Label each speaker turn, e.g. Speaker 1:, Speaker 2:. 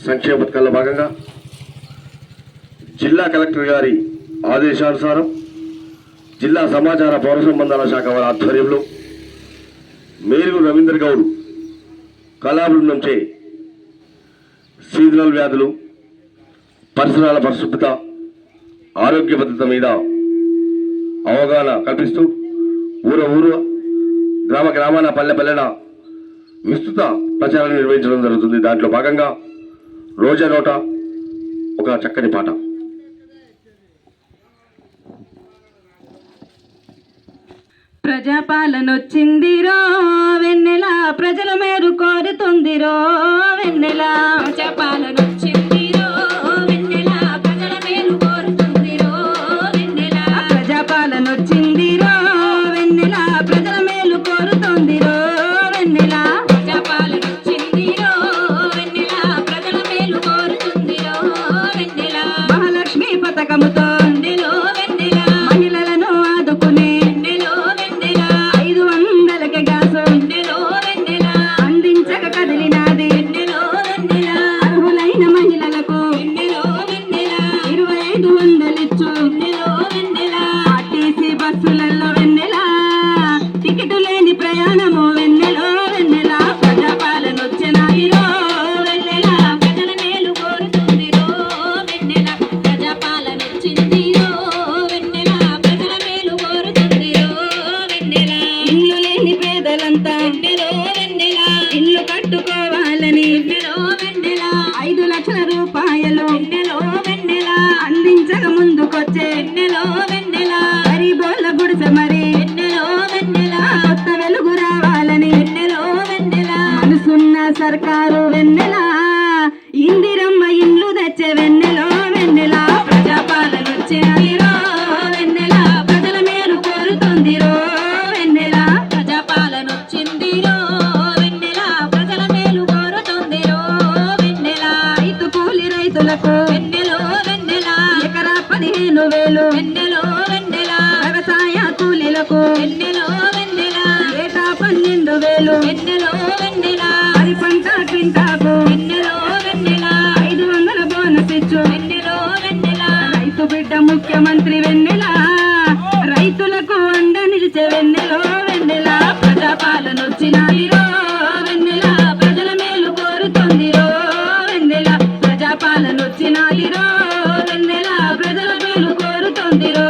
Speaker 1: సంక్షేమ పథకాల్లో భాగంగా జిల్లా కలెక్టర్ గారి ఆదేశానుసారం జిల్లా సమాచార పౌర సంబంధాల శాఖ వారి ఆధ్వర్యంలో మేరుగు రవీంద్ర గౌడ్ కళాబృందంచే సీజనల్ వ్యాధులు పరిసరాల పరిశుభ్రత ఆరోగ్య భద్రత మీద అవగాహన కల్పిస్తూ ఊర ఊరు గ్రామ గ్రామాన పల్లె పల్లెన విస్తృత ప్రచారం నిర్వహించడం జరుగుతుంది. దాంట్లో భాగంగా రోజా నోట ఒక చక్కని పాట.
Speaker 2: ప్రజాపాలనొచ్చిందిరో. ममता ఇల్లు లేని పేదలంతా. ఇల్లు కట్టుకోవాలని. ఐదు లక్షల రూపాయలు అందించక ముందుకొచ్చే. గరీబోళ్ళ గుడిసె మరి. కొత్త వెలుగు రావాలని. మనసున్న సర్కారు వెన్నెల? వేలు వెన్నెలో వెన్నెల. వ్యవసాయ కూలీలకు. వెన్నెలో వెన్నెల. ఏటా పన్నెండు వేలు. వెన్నెలో వెన్నెల. వరి పంట క్వింటాకు. వెన్నెలో వెన్నెల. ఐదు వందల బోనస్ ఇచ్చు. వెన్నెలో వెన్నెల. రైతు బిడ్డ ముఖ్యమంత్రి వెన్నెల. రైతులకు అండ నిలిచే వెన్నెలో వెన్నెల. ప్రజాపాలన వచ్చినాయిరో ಬಂದಿರೋ